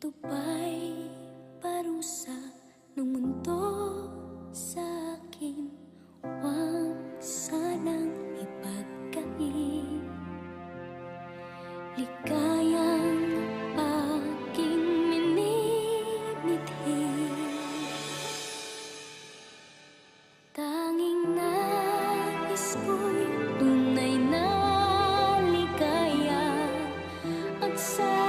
Ito ba'y parusa ng mundo sa akin? Huwag sanang ipagkain Ligayang aking minimithi Tanging nais ko'y tunay na ligaya At sa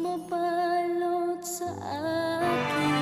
bumabalot sa akin.